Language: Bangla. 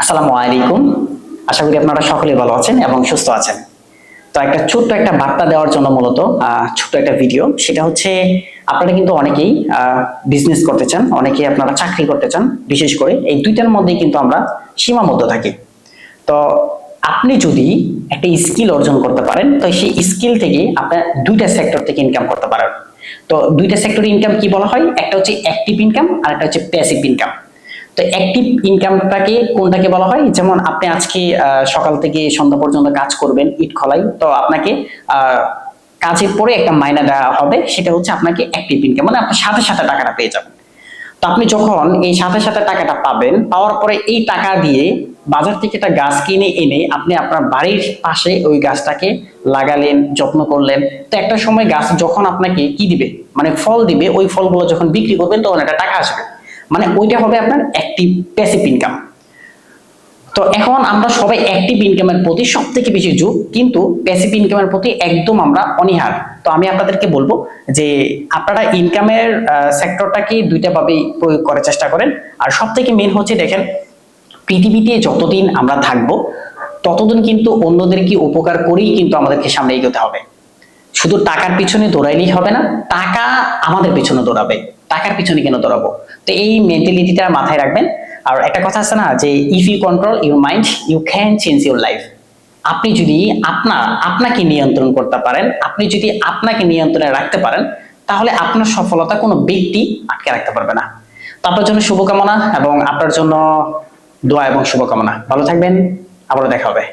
আসসালামু আলাইকুম। আশা করি আপনারা সকলেই ভালো আছেন এবং সুস্থ আছেন। তো একটা ছোট্ট একটা বার্তা দেওয়ার জন্য মূলত ছোট্ট একটা ভিডিও। সেটা হচ্ছে, আপনারা কিন্তু অনেকেই বিজনেস করতে চান, অনেকেই আপনারা চাকরি করতে চান। বিশেষ করে এই দুইটার মধ্যেই কিন্তু আমরা সীমাবদ্ধ থাকি। তো আপনি যদি একটা স্কিল অর্জন করতে পারেন, তো সেই স্কিল থেকে আপনার দুইটা সেক্টর থেকে ইনকাম করতে পারেন। তো দুইটা সেক্টর ইনকাম কি বলা হয়? একটা হচ্ছে অ্যাক্টিভ ইনকাম আর একটা হচ্ছে প্যাসিভ ইনকাম তো অ্যাক্টিভ ইনকামটাকে কোনটাকে বলা হয়? যেমন আপনি আজকে সকাল থেকে সন্ধ্যা পর্যন্ত কাজ করবেন ইট খলাই, তো আপনাকে কাজের পরে একটা মাইনা দেওয়া হবে, সেটা হচ্ছে আপনাকে অ্যাক্টিভ ইনকাম মানে আপনি সাথে সাথে টাকাটা পেয়ে যাবেন। তো আপনি যখন এই সাথে সাথে টাকাটা পাবেন, পাওয়ার পরে এই টাকা দিয়ে বাজার থেকে একটা গাছ কিনে এনে আপনি আপনার বাড়ির পাশে ওই গাছটাকে লাগালেন, যত্ন করলেন। তো একটা সময় গাছ যখন আপনাকে কি দিবে? মানে ফল দিবে, ওই ফলগুলো যখন বিক্রি করবেন, তখন একটা টাকা আসবে। মানে ওইটা হবে আপনার অ্যাক্টিভ প্যাসিভ ইনকাম তো এখন আমরা সবাই অ্যাক্টিভ ইনকামের প্রতি সব থেকে বেশি ঝুঁক কিন্তু প্যাসিভ ইনকামের প্রতি একদম আমরা অনীহার। তো আমি আপনাদেরকে বলব যে আপনারা ইনকামের সেক্টরটাকে দুইটা ভাবেই প্রয়োগ করার চেষ্টা করেন। আর সব থেকে মেন হচ্ছে দেখেন, পৃথিবীতে যতদিন আমরা থাকব, ততদিন কিন্তু অন্যদেরকে উপকার করেই কিন্তু আমাদেরকে সামনে এগোতে হবে। শুধু টাকার পিছনে দৌড়াইলেই হবে না, টাকা আমাদের পিছনে দৌড়াবে। টাকার পিছনে কেন দৌড়াবো? তো এই মেন্টালিটিটা মাথায় রাখবেন। আর একটা কথা আছে না, যে if you control your mind you can change your life আপনি যদি আপনার, আপনাকে নিয়ন্ত্রণ করতে পারেন, আপনি যদি আপনাকে নিয়ন্ত্রণে রাখতে পারেন, তাহলে আপনার সফলতা কোনো ব্যক্তি আটকে রাখতে পারবে না। তো আপনার জন্য শুভকামনা এবং আপনার জন্য দোয়া এবং শুভকামনা। ভালো থাকবেন, আবারও দেখা হবে।